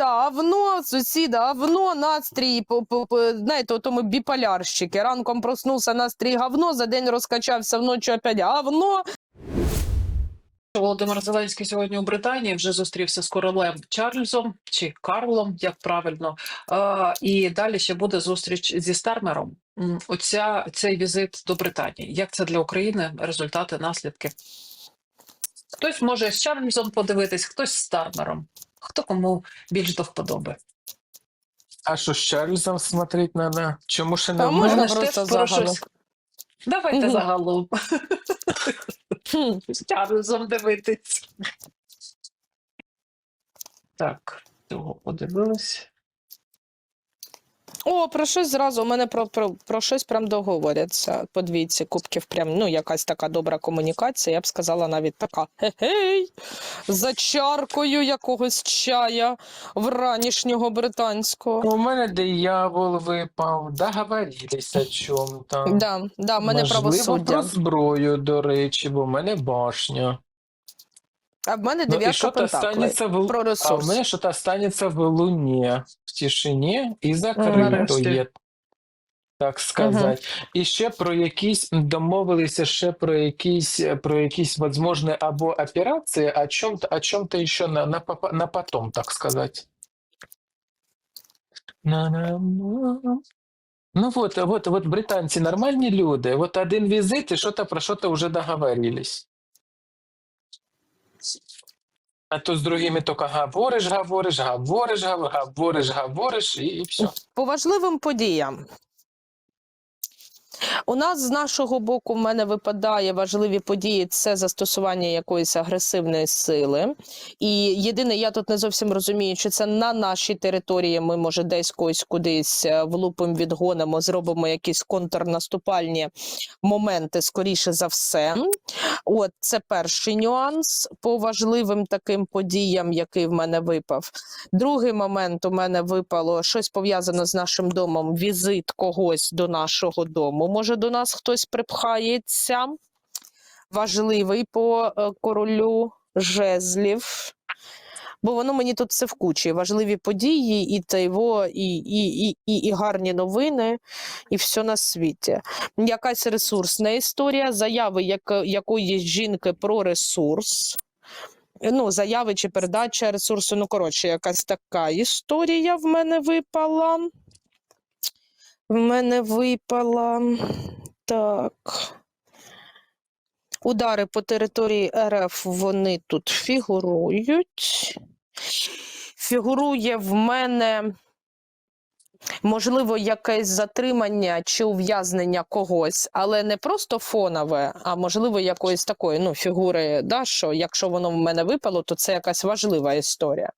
Віта, авно, сусіда, авно, настрій, по, знаєте, ото ми біполярщики. Ранком проснувся, настрій говно, за день розкачався, вночі опять говно. Володимир Зеленський сьогодні у Британії вже зустрівся з королем Чарльзом чи Карлом, як правильно. І далі ще буде зустріч зі Стармером. Оця цей візит до Британії. Як це для України? Результати, наслідки? Хтось може з Чарльзом подивитись, хтось з Стармером. Хто кому більш до вподоби? А що з Чарльзом смотреть надо? Чому ще не можна мене? просто про загалом. щось. Давайте Мгм. загалом з Чарльзом дивитись. Так, цього подивились. О, про щось зразу. У мене про, про, про щось прям договоряться. По двійці кубків, прям ну якась така добра комунікація. Я б сказала навіть така: гей, за чаркою якогось чая вранішнього британського. У мене диявол випав, договорились о чому-то. Да, да, мене Можливо, правосуддя. про зброю, до речі, бо в мене башня. А в мене Ну, дев'ятка що-то пентаклей. в... Про А в ресурс. мене що-то останеться в луні, в тишині і закрито Нарешті. є, так сказати. І ще про якісь домовилися ще про якісь про якісь возможні або операції, о чому-то, о чому-то ще на, на, на потом, так сказати. На-на-на. Ну вот, вот, вот британці нормальні люди. Вот один візит і що-то про що-то вже договорились. А то з другими тільки говориш, говориш, говориш, говориш, говориш, і, і все. По важливим подіям. У нас з нашого боку в мене випадає важливі події це застосування якоїсь агресивної сили. І єдине, я тут не зовсім розумію, чи це на нашій території ми, може, десь когось кудись е, влупимо, відгонимо, зробимо якісь контрнаступальні моменти, скоріше за все. От це перший нюанс по важливим таким подіям, який в мене випав. Другий момент у мене випало щось пов'язане з нашим домом, візит когось до нашого дому. Може, до нас хтось припхається. Важливий по е, королю жезлів. Бо воно мені тут все в кучі. Важливі події, і тайво, і, і, і, і, і гарні новини, і все на світі. Якась ресурсна історія, заяви як, якоїсь жінки про ресурс ну, заяви чи передача ресурсу. Ну, коротше, якась така історія в мене випала. В мене випала. Так. Удари по території РФ вони тут фігурують. Фігурує в мене, можливо, якесь затримання чи ув'язнення когось, але не просто фонове, а можливо, якоїсь такої ну, фігури, да, що якщо воно в мене випало, то це якась важлива історія.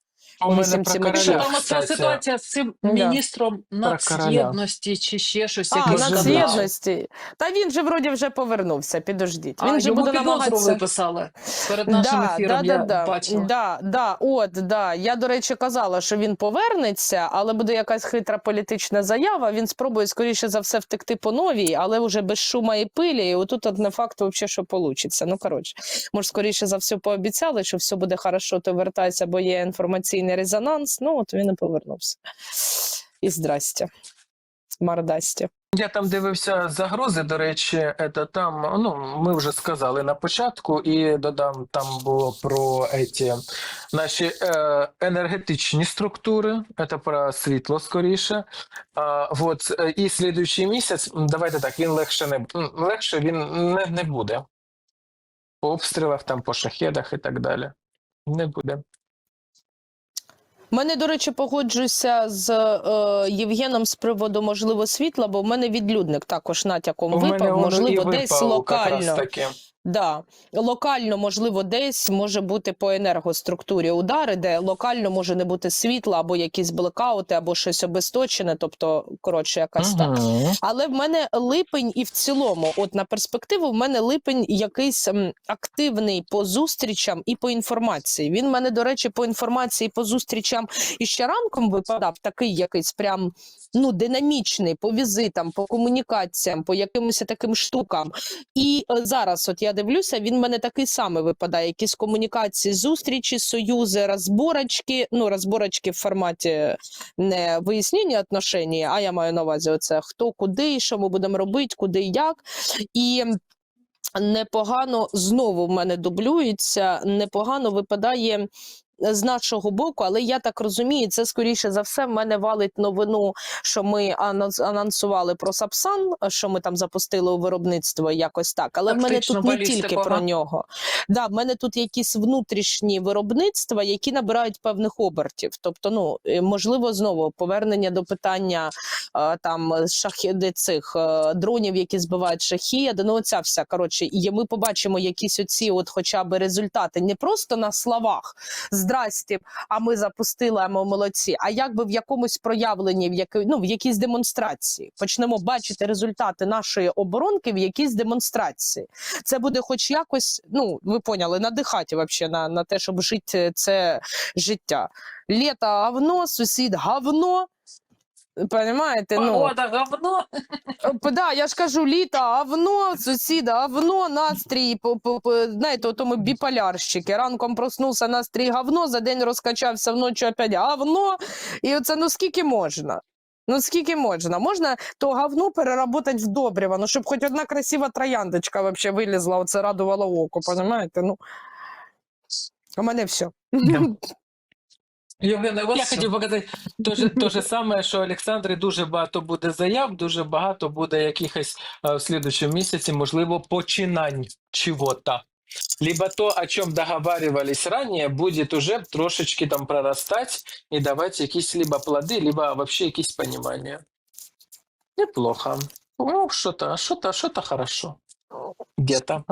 У мене про що короля, там оця кстати. ситуація з цим Да. міністром нацєдності чи ще щось А, якесь нацєдності. Та він же вроді вже повернувся, підождіть. А Він же йому буде підозру намагатися. виписали перед нашим Да, ефіром. да, я да, да. бачила. Да, да, от, да. Я, до речі, казала, що він повернеться, але буде якась хитра політична заява. Він спробує, скоріше за все, втекти по новій, але вже без шума і пилі. І отут от не факт, взагалі, що вийде. Ну, коротше, може, скоріше за все, пообіцяли, що все буде хорошо, то вертайся, бо є інформаційний резонанс. Ну, от він і повернувся. І здрастя. Мардасті. Я там дивився загрози, до речі, это там, ну, ми вже сказали на початку, і додам, там було про еті, наші е, енергетичні структури, це про світло скоріше. А, вот, е, і слідуючий місяць, давайте так, він легше не, легше він не, не буде. По обстрілах, там, по шахедах і так далі. Не буде. Мене, до речі, погоджуюся з е, Євгеном з приводу можливо світла, бо в мене відлюдник також натяком випав, можливо, десь локально. Да. Локально, можливо, десь може бути по енергоструктурі удари, де локально може не бути світла, або якісь блекаути, або щось обесточене, тобто, коротше, якась так. Мгм. Але в мене липень і в цілому, от на перспективу, в мене липень якийсь м, активний по зустрічам і по інформації. Він в мене, до речі, по інформації, по зустрічам і ще ранком випадав такий якийсь прям ну, динамічний по візитам, по комунікаціям, по якимось таким штукам. І е, зараз, от я дивлюся, він в мене такий самий випадає. Якісь комунікації, зустрічі, союзи, розборочки. Ну, розборочки в форматі не вияснення отношені, а я маю на увазі оце хто куди, що ми будемо робити, куди як. І непогано знову в мене дублюється, непогано випадає. З нашого боку, але я так розумію, це скоріше за все в мене валить новину, що ми анонс- анонсували про Сапсан, що ми там запустили у виробництво якось так. Але в мене тут не тільки про нього. Да, в мене тут якісь внутрішні виробництва, які набирають певних обертів. Тобто, ну е, можливо, знову повернення до питання е, там шахіди цих е, дронів, які збивають шахіди. Ну, оця вся коротше, і ми побачимо якісь оці, от, хоча б результати, не просто на словах здрасті, а ми запустили, а ми молодці. А якби в якомусь проявленні, в якій, ну в якійсь демонстрації почнемо бачити результати нашої оборонки в якійсь демонстрації. Це буде, хоч якось, ну ви поняли, надихати вообще на, на те, щоб жити це життя. Літо говно, сусід говно. Понимаєте? Ну, Погода, говно. Е, Да, я ж кажу, літо, говно, сусіда, говно, настрій, по, по, по, знаєте, ото ми біполярщики. Ранком проснувся, настрій говно, за день розкачався, вночі опять говно. І оце, ну скільки можна? Ну скільки можна? Можна то говно переработати в добрива, ну щоб хоч одна красива трояндочка вообще вилізла, оце радувало око, понимаєте? Ну, у мене все. Євгене, вас Я хотів показати те же, те же саме, що Олександрі дуже багато буде заяв, дуже багато буде якихось е, в слідчому місяці, можливо, починань чего-то. Либо то, о чем договаривались ранее, будет уже трошечки там прорастать и давать якісь либо плоды, либо вообще якісь понимания. Неплохо. Ну, что-то, что-то, что-то хорошо. Где-то,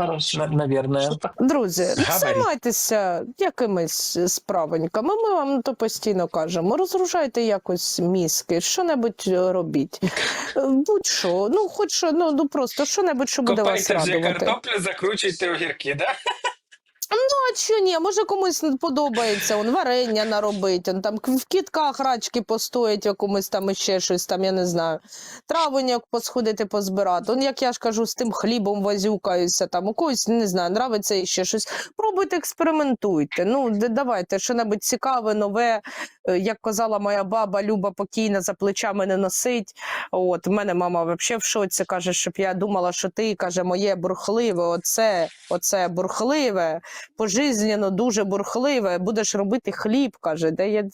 наверное. Друзі, не займайтеся якимись справеньками. Ми вам то постійно кажемо. Розгружайте якось мізки, що-небудь е, робіть. Будь-що, ну хоч ну, ну просто що-небудь, що буде вас Копайте вже картоплю, закручуйте огірки, да? А що ні, може комусь не подобається, он варення наробить, он там в кітках рачки постоять, якомусь там іще щось там, я не знаю. Травоняк посходити позбирати. Он, як я ж кажу, з тим хлібом возюкаюся, там у когось не знаю, нравиться іще щось. Пробуйте, експериментуйте. Ну, давайте що-небудь цікаве, нове. Е, Як казала моя баба, Люба покійна за плечами не носить. От, в мене мама взагалі в шоці каже, щоб я думала, що ти каже, моє бурхливе, оце, оце бурхливе пожизненно дуже бурхливе, будеш робити хліб, каже. Де я,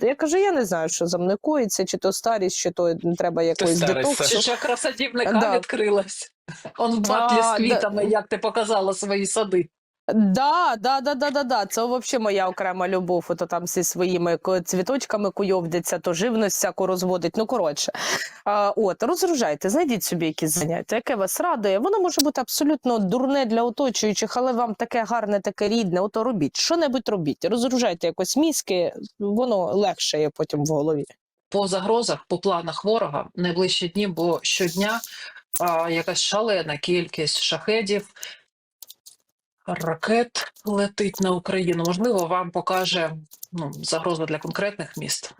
я кажу, я не знаю, що за мною коїться, чи то старість, чи то треба якоїсь детоксу. Чи ще красадівника Да. відкрилась? Он в батлі з да. квітами, як ти показала свої сади. Да, да, да, да, да, да. Це взагалі моя окрема любов. Ото там зі своїми цвіточками куйовдиться, то живність всяку розводить. Ну, коротше. А, от, розгружайте, знайдіть собі якісь заняття, яке вас радує. Воно може бути абсолютно дурне для оточуючих, але вам таке гарне, таке рідне. Ото робіть. Що-небудь робіть. Розгружайте якось мізки, воно легше є потім в голові. По загрозах, по планах ворога найближчі дні, бо щодня а, якась шалена кількість шахедів, ракет летить на Україну. Можливо, вам покаже ну, загрозу для конкретних міст.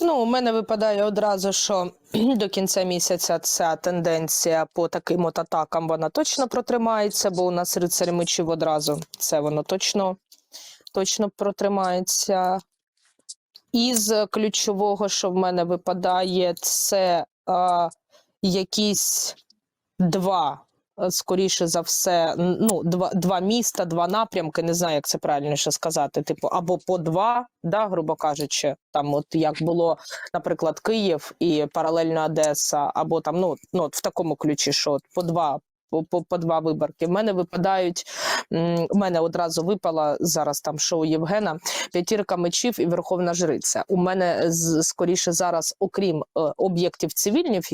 Ну, у мене випадає одразу, що до кінця місяця ця тенденція по таким от атакам вона точно протримається, бо у нас рицарі мечів одразу це воно точно, точно протримається. Із ключового, що в мене випадає, це а, якісь два, е, скоріше за все, ну, два, два міста, два напрямки, не знаю, як це правильніше сказати. Типу, або по два, да, грубо кажучи, там, от як було, наприклад, Київ і паралельно Одеса, або там, ну, ну в такому ключі, що от по два. По, по, по два виборки. В мене випадають. У мене одразу випала зараз там шоу Євгена п'ятірка мечів і верховна жриця. У мене скоріше зараз, окрім е, об'єктів цивільних,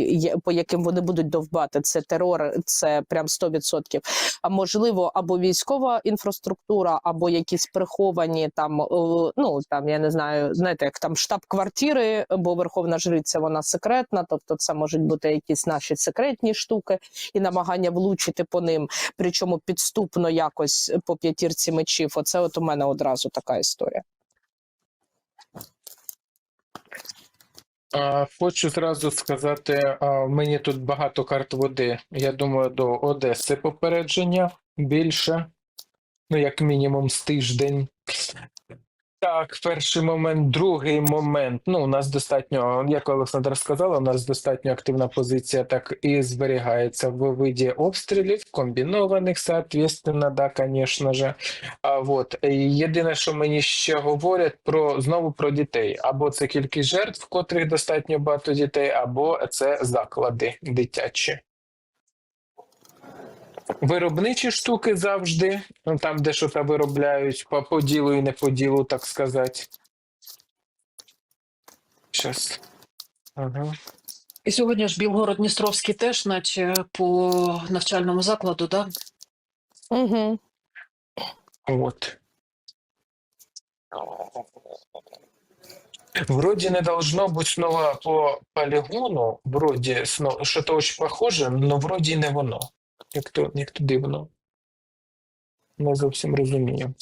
по яким вони будуть довбати, це терор, це прям 100%. А можливо, або військова інфраструктура, або якісь приховані там, е, ну там я не знаю, знаєте, як там штаб-квартири, бо верховна жриця вона секретна, тобто це можуть бути якісь наші секретні штуки і намагання влучити влучити по ним, причому підступно якось по п'ятірці мечів. Оце от у мене одразу така історія. Хочу зразу сказати, мені тут багато карт води. Я думаю, до Одеси попередження більше, ну, як мінімум, з тиждень. Так, перший момент, другий момент. Ну, у нас достатньо, як Олександр сказала, у нас достатньо активна позиція, так і зберігається в виді обстрілів, комбінованих, соответственно, да, звісно же. А вот єдине, що мені ще говорять про знову про дітей, або це кількість жертв, котрих достатньо багато дітей, або це заклади дитячі. Виробничі штуки завжди, ну, там, де що там виробляють по, по ділу і не по ділу, так сказати. Щас. Ага. І сьогодні ж Білгород-Дністровський теж, наче по навчальному закладу, да? Угу. Вот. Вроде не должно быть снова по полигону, вроде что-то очень похоже, но вроде не воно. Як то, як то дивно. Не зовсім розумію.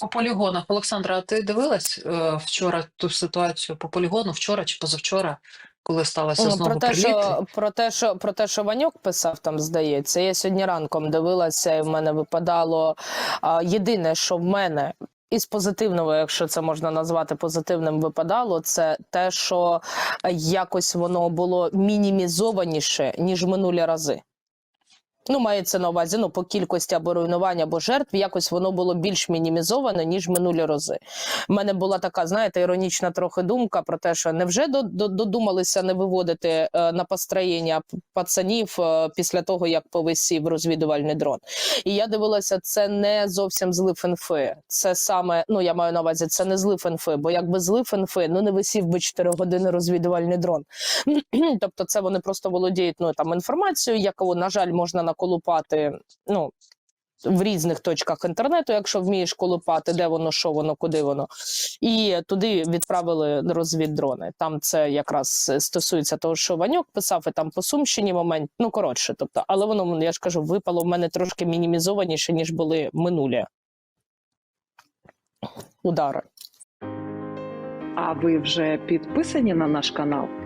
По полігонах. Олександра, а ти дивилась е, вчора ту ситуацію по полігону, вчора чи позавчора, коли сталося Ну, знову про те, приліт? що про те, що про те, що Ваньок писав, там здається. Я сьогодні ранком дивилася, і в мене випадало а, єдине, що в мене. Із позитивного, якщо це можна назвати позитивним, випадало, це те, що е, якось воно було мінімізованіше ніж минулі рази. Ну, мається на увазі ну, по кількості або руйнувань, або жертв, якось воно було більш мінімізоване, ніж минулі рази. У мене була така, знаєте, іронічна трохи думка про те, що невже до- до- додумалися не виводити е, на построєння пацанів е, після того, як повисів розвідувальний дрон. І я дивилася, це не зовсім злив інфи. Це саме, ну я маю на увазі, це не злив інфи, бо якби злив інфи, ну не висів би 4 години розвідувальний дрон. тобто, це вони просто володіють ну там інформацією, яку, на жаль, можна наколупати. Ну в різних точках інтернету, якщо вмієш колупати, де воно, що воно, куди воно, і туди відправили розвіддрони. Там це якраз стосується того, що Ваньок писав, і там по Сумщині момент. Ну коротше, тобто, але воно я ж кажу, випало в мене трошки мінімізованіше, ніж були минулі удари. А ви вже підписані на наш канал?